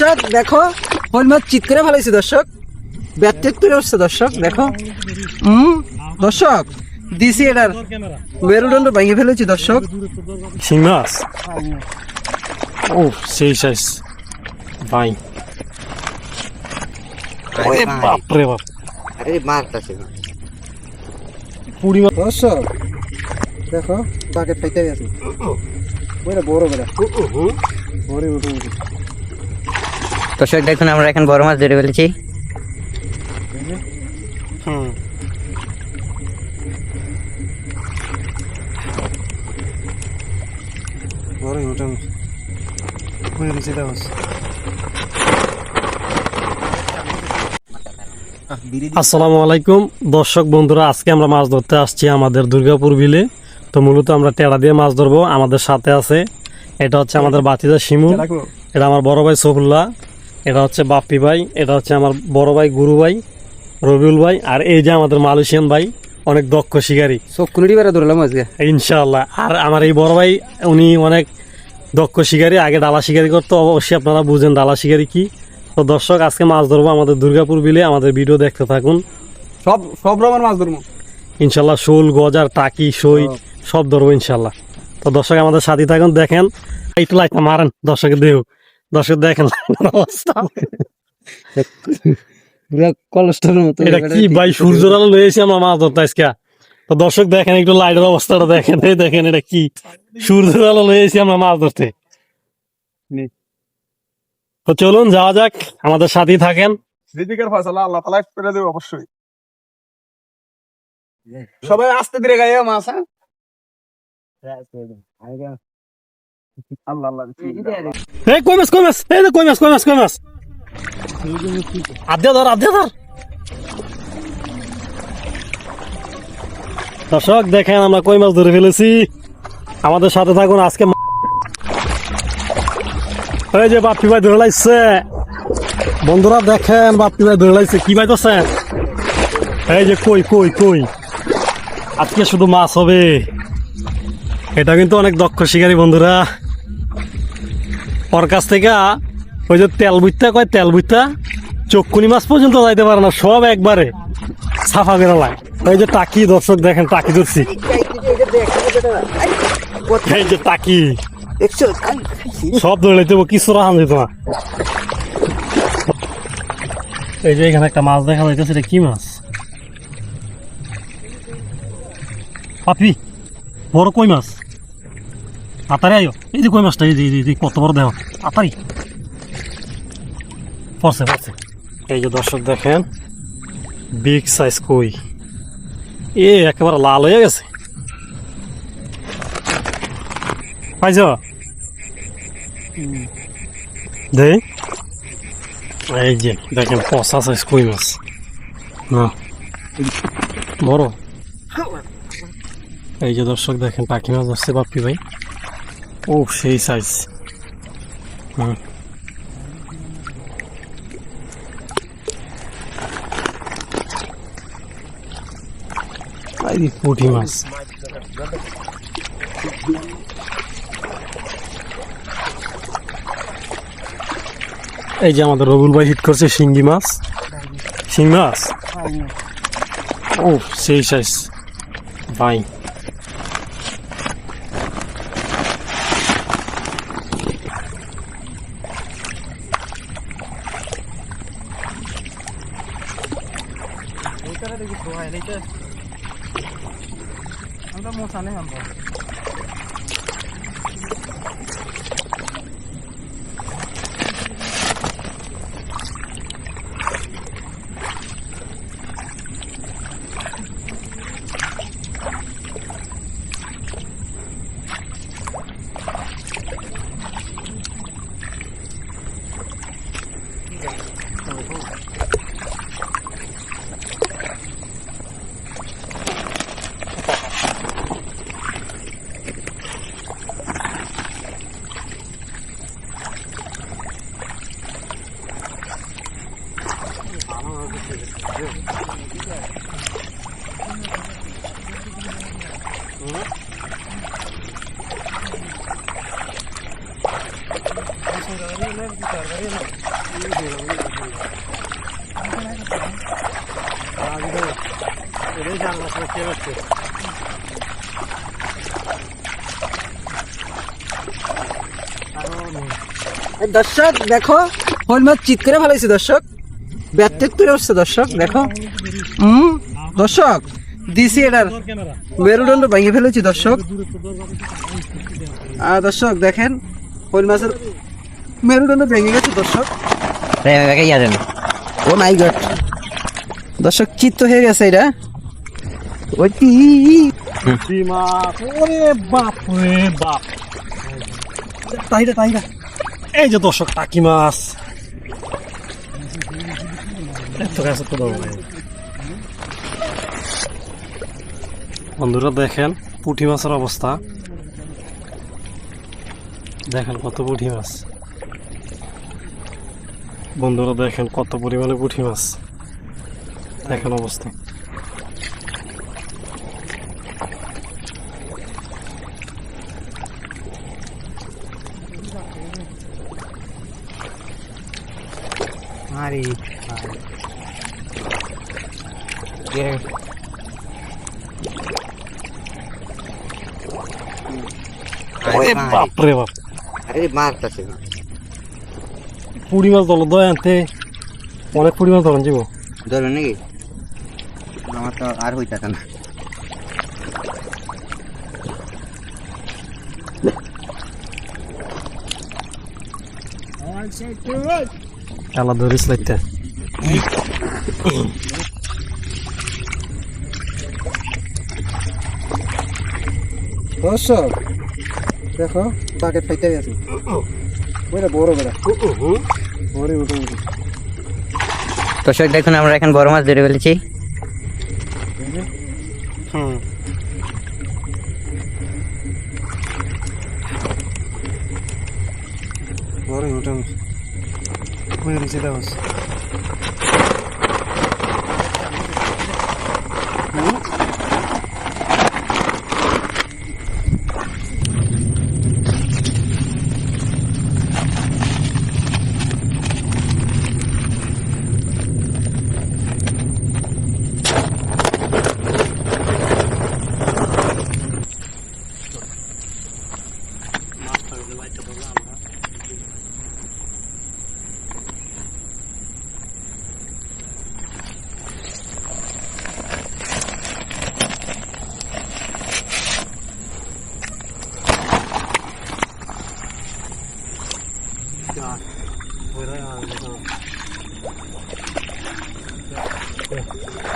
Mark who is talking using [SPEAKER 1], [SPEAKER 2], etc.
[SPEAKER 1] দর্শক দেখো হল মাছ করে ফেলাইছে দর্শক। ব্যাটের তুলে উঠছে দর্শক দেখো। হুম দর্শক দিছি এটার মেরুদণ্ড ভেঙে ফেলেছি দর্শক।
[SPEAKER 2] শিং মাছ? ও সেই সাইজ। ভাই বাপ রে বাপ।
[SPEAKER 3] আরে মারতাছে
[SPEAKER 2] পুরি মাছ।
[SPEAKER 1] দর্শক দেখো বাকেট খাইতে গেছে। বড় বেড়া বড় মোটামুটি
[SPEAKER 3] দর্শক, দেখুন, আমরা এখন বড় মাছ ধরে ফেলেছি।
[SPEAKER 2] আসসালামু আলাইকুম। দর্শক, বন্ধুরা, আজকে আমরা মাছ ধরতে আসছি আমাদের দুর্গাপুর বিলে। তো মূলত আমরা টেড়া দিয়ে মাছ ধরবো। আমাদের সাথে আছে, এটা হচ্ছে আমাদের বাতিদা শিমুল। এটা আমার বড় ভাই সফুল্লাহ এটা হচ্ছে বাপ্পি ভাই এটা হচ্ছে আমার বড় ভাই গুরু ভাই রবিউল ভাই আর এই যে আমাদের মালয়েশিয়ান ভাই অনেক দক্ষ শিকারী।
[SPEAKER 1] সব কুড়ি বেড়া ধরলাম আজকে।
[SPEAKER 2] ইনশাআল্লাহ আর আমার এই বড় ভাই উনি অনেক দক্ষ শিকারী আগে ডালা শিকারি করতো অবশ্যই আপনারা বুঝেন ডালা শিকারি কি। তো দর্শক আজকে মাছ ধরবো আমাদের দুর্গাপুর বিলে আমাদের ভিডিও দেখতে থাকুন।
[SPEAKER 1] সব সব রকমের মাছ ধরবো।
[SPEAKER 2] ইনশাল্লাহ শোল গজার টাকি সই সব ধরবো ইনশাল্লাহ তো দর্শক আমাদের সাথে থাকুন দেখেন। একটু লাইটটা মারেন দর্শকের দেহ। দর্শক দেখেন অবস্থা।
[SPEAKER 1] মতো
[SPEAKER 2] এটা কি ভাই সূর্যের আলো লয়েছি আমরা মাছ ধরতে আজকে। তো দর্শক দেখেন একটু লাইটের অবস্থাটা দেখেন এই দেখেন এটা কি। সূর্যের আলো লয়েছি আমরা মাছ ধরতে তো চলুন যাওয়া যাক আমাদের সাথেই থাকেন।
[SPEAKER 4] রিজিকের ফয়সালা আল্লাহ তালা করে দেবে অবশ্যই। সবাই আস্তে ধীরে গায়ে মাছ হ্যাঁ? আল্লাহ আল্লাহ
[SPEAKER 2] এই কই মাছ কই মাছ? এই যে কই মাছ কই মাছ কই মাছ? আদ্যা ধর আদ্যা ধর। দর্শক দেখেন আমরা কই মাছ ধরে ফেলেছি। আমাদের সাথে থাকুন আজকে এই যে বাপ্পি ভাই ধরে লাইছে। বন্ধুরা দেখেন বাপ্পি ভাই ধরে লাইছে। কি পাইতেছেন এই যে কই কই কই? আজকে শুধু মাছ হবে। এটা কিন্তু অনেক দক্ষ শিকারী বন্ধুরা। ওর কাছ থেকে ওই যে তেল বুইতা কয়, তেল বুইতা চক্ষুনি মাছ পর্যন্ত যাইতে পারে না, সব একবারে সাফা করে লাই ওই যে টাকি, দর্শক দেখেন, টাকি ধরছি। এই সব ধরে লাইতে কিছু রাখান যেত এই যে এখানে একটা মাছ দেখা যাইতেছে, এটা কি মাছ? পাপি বড় কই মাছ? তাড়াতাড়ি আয়ো। এই কই মাছটা, এই যে কত বড় দেহ তাড়াতাড়ি। দর্শক দেখেন বিগ সাইজ কই। এ একেবারে লাল হয়ে গেছে। পাইছ? দে এই যে, দেখেন, পচা সাইজ কই মাছ। না। বড়। এই দর্শক দেখেন, পাখি মাছ আসছে বাপ্পি ভাই। ও সেই সাইজ হুম এই পুঁটি মাছ এই যে আমাদের রবুল ভাই হিট করছে শিঙ্গি মাছ শিং মাছ ও সেই সাইজ ভাই
[SPEAKER 1] আমরা মোসানে আমরা এই দর্শক, দেখো হল মাছ চিৎ করে ফেলাইছে দর্শক। ব্যাটেক তুলে বসছে, দর্শক, দেখো। হুম, দর্শক দিছি এটার মেরুদণ্ড ভেঙে ফেলেছি, দর্শক। আর দর্শক, দেখেন হল মাছের মেরুদণ্ড ভেঙে গেছে দর্শক।
[SPEAKER 3] যাবেন
[SPEAKER 1] ও মাই গড। দর্শক চিত্ত হয়ে গেছে এটা। ওই কি?
[SPEAKER 2] ওরে বাপ। রে বাপ তাইরা তাইরা এই যে দর্শক টাকি মাছ। এত কাছে তো বন্ধুরা দেখেন পুঁটি মাছের অবস্থা। দেখেন কত পুঁটি মাছ। বন্ধুরা দেখেন কত পরিমাণে পুঁটি মাছ। দেখেন অবস্থা।
[SPEAKER 3] আরে
[SPEAKER 2] ওরে বাপ রে বাপ।
[SPEAKER 3] আরে মারতাছে
[SPEAKER 2] পুড়ি মাছ দল দয় আনতে। অনেক পুড়ি মাছ ধরেন যাব
[SPEAKER 3] ধরবেন নাকি? আমার তো আর হইতাছে না।
[SPEAKER 2] খেলা ধরিস লাগতে
[SPEAKER 1] দর্শক দেখো তাকে ফাইতে গেছে। বড় বেড়া।
[SPEAKER 3] দর্শক দেখুন আমরা এখন বড় মাছ ধরে ফেলেছি।
[SPEAKER 1] বড় মোটামুটি Yeah.